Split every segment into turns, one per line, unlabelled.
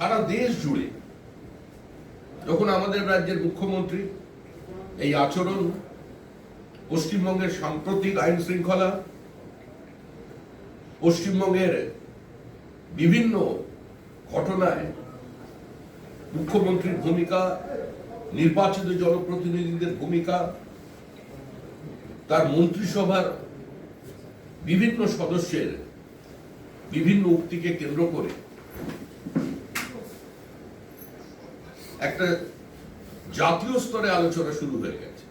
সারা দেশ জুড়ে যখন আমাদের রাজ্যের মুখ্যমন্ত্রী এই আচরণ, পশ্চিমবঙ্গের সাম্প্রতিক আইন শৃঙ্খলা, পশ্চিমবঙ্গের বিভিন্ন ঘটনায় মুখ্যমন্ত্রীর ভূমিকা, নির্বাচিত জনপ্রতিনিধিদের ভূমিকা, তার মন্ত্রিসভার বিভিন্ন সদস্যের বিভিন্ন উক্তিকে কেন্দ্র করে একটা জাতীয় স্তরে আলোচনা শুরু হয়ে গেছে।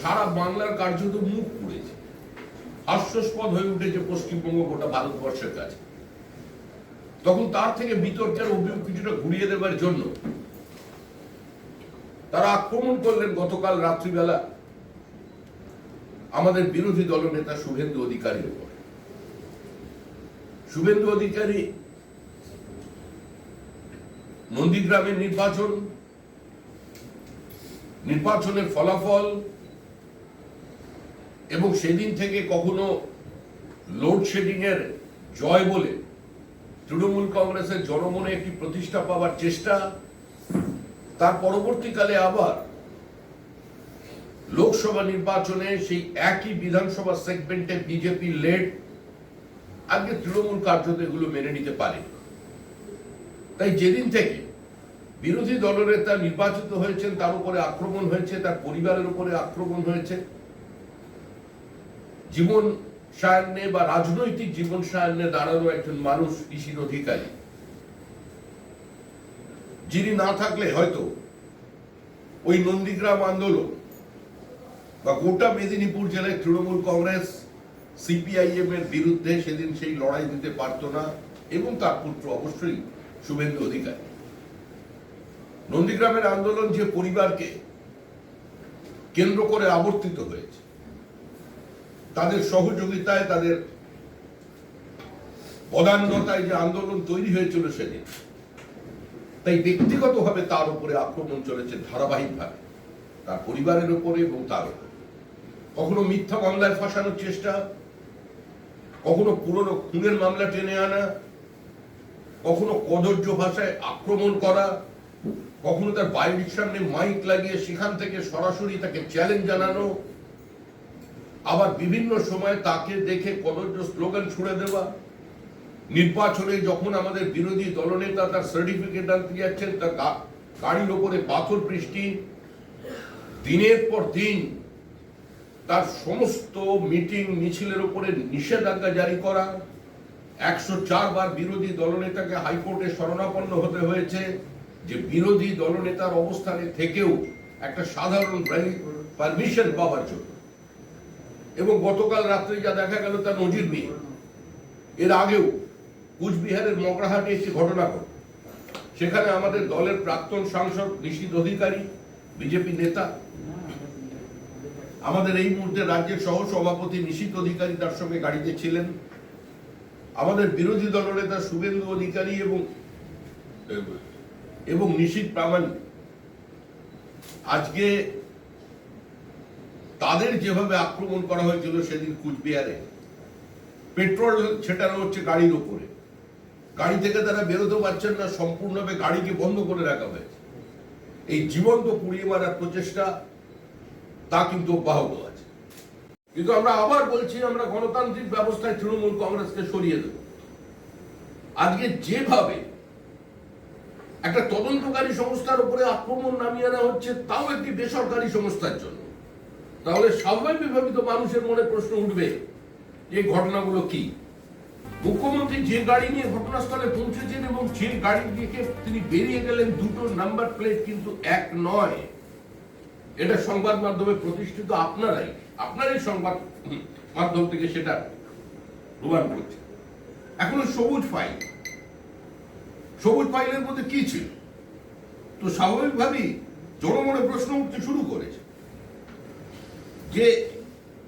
সারা বাংলার কার্যত মুখ পুড়েছে। হাস্যস্পদ হয়ে উঠেছে পশ্চিমবঙ্গ গোটা ভারতবর্ষের কাছে। তখন তার থেকে বিতর্কের অভিযোগ কিছুটা ঘুরিয়ে দেবার জন্য তারা আক্রমণ করলেন গতকাল রাত্রিবেলা আমাদের বিরোধী দলনেতা শুভেন্দু অধিকারীর উপর। শুভেন্দু অধিকারী নন্দীগ্রামের নির্বাচন, নির্বাচনের ফলাফল, এবং সেদিন থেকে কখনো লোডশেডিং এর জয় বলে তৃণমূল কংগ্রেসের জনমনে একটি প্রতিষ্ঠা পাওয়ার চেষ্টা, তার পরবর্তীকালে আবার লোকসভা নির্বাচনে সেই একই বিধানসভা সেগমেন্টে বিজেপি লেড আজকে তৃণমূল কার্যত এগুলো মেনে নিতে পারে তাই যেদিন থেকে বিরোধী দলনেতা নির্বাচিত হয়েছেন, তার উপরে আক্রমণ হয়েছে, তার পরিবারের উপরে আক্রমণ হয়েছে। জীবন সায়ান্নে বা রাজনৈতিক জীবন সায়ান্নে দাঁড়ানো একজন মানুষ কৃষির অধিকারী। যিনি না থাকলে হয়তো ওই নন্দীগ্রাম আন্দোলন বা গোটা মেদিনীপুর জেলায় তৃণমূল কংগ্রেস সিপিআইএম এর বিরুদ্ধে সেদিন সেই লড়াই দিতে পারত না এবং তার পুত্র অবশ্যই শুভেন্দু অধিকারী। নন্দীগ্রামের আন্দোলন যে পরিবারকে কেন্দ্র করে আবর্তিত হয়েছে, তাদের সহযোগিতায়, তাদের পদান্নতায় যে আন্দোলন তৈরি হয়েছিল সেদিন, তাই ব্যক্তিগতভাবে তার উপরে আক্রমণ চলেছে ধারাবাহিকভাবে, তার পরিবারের উপরে এবং তার উপরে। কখনো মিথ্যা মামলায় ফাঁসানোর চেষ্টা, কখনো পুরনো খুনের মামলা টেনে আনা কখনো কদর্য ভাষায় আক্রমণ করা, কখনো তার বাড়ির সামনে মাইক লাগিয়ে সেখান থেকে সরাসরি তাকে চ্যালেঞ্জ জানানো, আবার বিভিন্ন সময় তাকে দেখে কদর্য স্লোগান ছুড়ে দেওয়া। নির্বাচনে যখন আমাদের বিরোধী দলনেতা তার সার্টিফিকেট আনতে যাচ্ছেন, তার গাড়ির ওপরে পাথর বৃষ্টি, দিনের পর দিন তার সমস্ত মিটিং মিছিলের উপরে নিষেধাজ্ঞা জারি করা একশো চার বার বিরোধী দলনেতাকে হাইকোর্টে শরণাপন্ন হতে হয়েছে যে বিরোধী দলনেতার অবস্থানে থেকেও একটা সাধারণ পারমিশন পাওয়ার জন্য। এবং গতকাল রাত্রে যা দেখা গেল তা নজির নিয়ে। এর আগেও কুচবিহারের মগরাহাটে একটি ঘটনা ঘটে সেখানে আমাদের দলের প্রাক্তন সাংসদ নিশীত অধিকারী, বিজেপি নেতা, আমাদের এই মুহূর্তে রাজ্যের সহ সভাপতি নিশীত অধিকারী তার সঙ্গে গাড়িতে ছিলেন। আমাদের বিরোধী দলনেতা শুভেন্দু অধিকারী এবং এবং নিশীত প্রামাণিক। আজকে তাদের যেভাবে আক্রমণ করা হয়েছিল সেদিন কুচবিহারে, পেট্রোল ছেটানো হচ্ছে গাড়ির উপরে গাড়ি থেকে তারা বেরোতে পারছেন না, সম্পূর্ণভাবে গাড়িকে বন্ধ করে রাখা হয়েছে। এই জীবন্ত পুড়িয়ে মারার প্রচেষ্টা তা কিন্তু অব্যাহত কিন্তু আমরা আবার বলছি, আমরা গণতান্ত্রিক ব্যবস্থায় তৃণমূল কংগ্রেসকে সরিয়ে দেব। আজকে যেভাবে একটা তদন্তকারী সংস্থার উপরে আক্রমণ নামিয়ে আনা হচ্ছে, তাও একটি বেসরকারি সংস্থার জন্য। তাহলে স্বাভাবিকভাবে তো মানুষের মনে প্রশ্ন উঠবে যে এই ঘটনাগুলো কি? মুখ্যমন্ত্রী যে গাড়ি নিয়ে ঘটনাস্থলে পৌঁছেছেন এবং যে গাড়ি দিকে তিনি বেরিয়ে গেলেন, দুটো নাম্বার প্লেট কিন্তু এক নয়। এটা সংবাদ মাধ্যমে প্রতিষ্ঠিত আপনারাই, আপনারই সংবাদ মাধ্যম থেকে সেটা প্রমাণ করছে। এখন সবুজ ফাইল সবুজ ফাইলের মধ্যে কি ছিল? তো স্বাভাবিকভাবেই জনমনে প্রশ্ন উঠতে শুরু করেছে। যে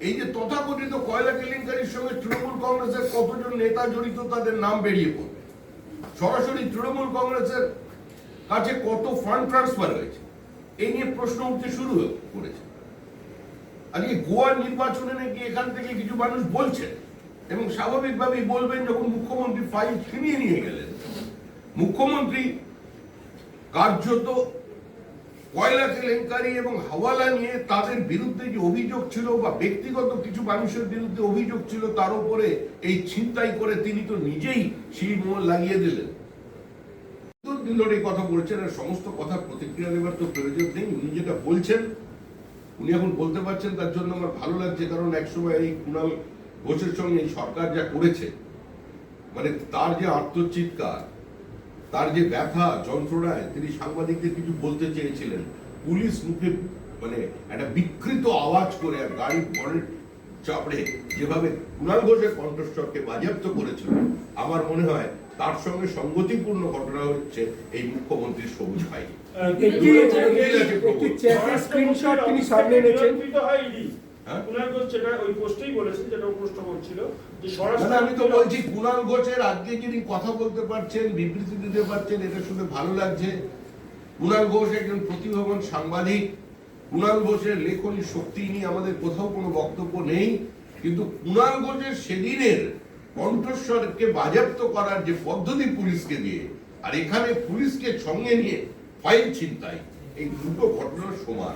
এই যে তথাকথিত কয়লা কেলেঙ্কারির সঙ্গে তৃণমূল কংগ্রেসের কতজন নেতা জড়িত তাদের নাম বেরিয়ে পড়বে? সরাসরি তৃণমূল কংগ্রেসের কাছে কত ফান্ড ট্রান্সফার হয়েছে? এই নিয়ে প্রশ্ন উঠতে শুরু করেছে। আজকে গোয়ার নির্বাচনে নাকি এখান থেকে কিছু মানুষ বলছেন এবং স্বাভাবিকভাবেই বলবেন যখন মুখ্যমন্ত্রী ফাইল ছিনিয়ে নিয়ে গেলেন, মুখ্যমন্ত্রী কার্যত কয়লা কেলেঙ্কারি এবং হাওয়ালা নিয়ে তাদের বিরুদ্ধে যে অভিযোগ ছিল বা ব্যক্তিগত কিছু মানুষের বিরুদ্ধে অভিযোগ ছিল, তার উপরে এই ছিনতাই করে তিনি তো নিজেই সেই মোড় লাগিয়ে দিলেন। ধরে এই কথা বলছেন আর সমস্ত কথা প্রতিক্রিয়া তো প্রয়োজন নেই। উনি যেটা বলছেন, উনি এখন বলতে পারছেন তার জন্য আমার ভালো লাগছে, কারণ একসময় এই কুণাল ঘোষের সঙ্গে এই সরকার যা করেছে মানে তার যে আত্মচিৎকার, তার যে ব্যথা, যন্ত্রণায় তিনি সাংবাদিকদের কিছু বলতে চেয়েছিলেন। পুলিশ মুখে মানে একটা বিকৃত আওয়াজ করে আর গাড়ি বনের চাপড়ে যেভাবে কুণাল ঘোষের কণ্ঠস্বরকে বাজেয়াপ্ত করেছিল, আমার মনে হয় তার সঙ্গে সঙ্গতিপূর্ণ ঘটনা হচ্ছে এই মুখ্যমন্ত্রীর সবুজ ভাই।
তিনি সামনে এনেছেন।
হয়?
হ্যাঁ?
কুণাল ঘোষ যেটা ওই পোস্টেই বলেছেন যেটা ও প্রশ্ন করছিল যে
মানে
স্বরাষ্ট্র
আমি তো বলছি কুণাল ঘোষের আজকে যিনি কথা বলতে পারছেন বিবৃতি দিতে পারছেন এটা শুনে ভালো লাগছে। কুণাল ঘোষ একজন প্রতিভাবান সাংবাদিক। কুণাল ঘোষের লেখনী শক্তি নিয়ে আমাদের কোথাও কোনো বক্তব্য নেই। কিন্তু কুণাল ঘোষের সেদিনের কণ্ঠস্বরকে বাজেয়াপ্ত করার যে পদ্ধতি পুলিশকে দিয়ে আর এখানে পুলিশকে সঙ্গে নিয়ে ফাইল ছিনতাই এই দুটো ঘটনার সমান।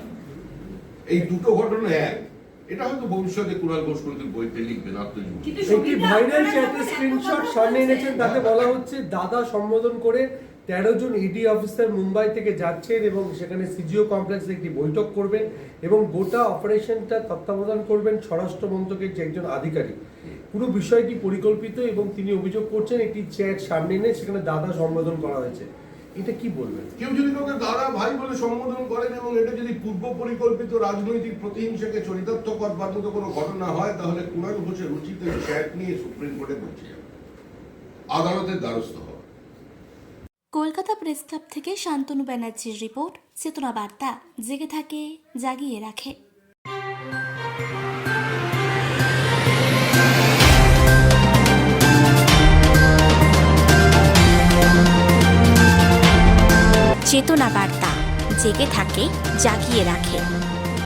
এই দুটো ঘটনা এক। এটা হয়তো ভবিষ্যতে কুণাল ঘোষ কোনদিন বইতে লিখবেন না
কিন্তু
একটি ভাইরাল চ্যাটের স্ক্রিনশট সামনে এনেছেন? তাতে বলা হচ্ছে দাদা সম্বোধন করে তেরো জন ইডি অফিসার মুম্বাই থেকে যাচ্ছেন এবং সেখানে সিজিও কমপ্লেক্সে একটি বৈঠক করবেন এবং গোটা অপারেশনটা তত্ত্বাবধান করবেন স্বরাষ্ট্র মন্ত্রকের যে একজন আধিকারিক। পুরো বিষয়টি পরিকল্পিত এবং তিনি অভিযোগ করছেন একটি চ্যাট সামনে এনে সেখানে দাদা সম্বোধন করা হয়েছে। এটা কি বলবেন?
কেউ যদি কাউকে দাদা, ভাই বলে সম্বোধন করেন এবং এটা যদি পূর্ব পরিকল্পিত রাজনৈতিক প্রতিহিংসাকে চরিতার্থ করবার কোনো ঘটনা হয়, তাহলে কুণাল ঘোষের উচিত নিয়ে সুপ্রিম কোর্টে পৌঁছে যাবে। আদালতের দ্বারস্থ হওয়া
কলকাতা প্রেস ক্লাব থেকে শান্তনু ব্যানার্জির রিপোর্ট, চেতনা বার্তা, জেগে থাকে, জাগিয়ে রাখে। চেতনা বার্তা, জেগে থাকে, জাগিয়ে রাখে।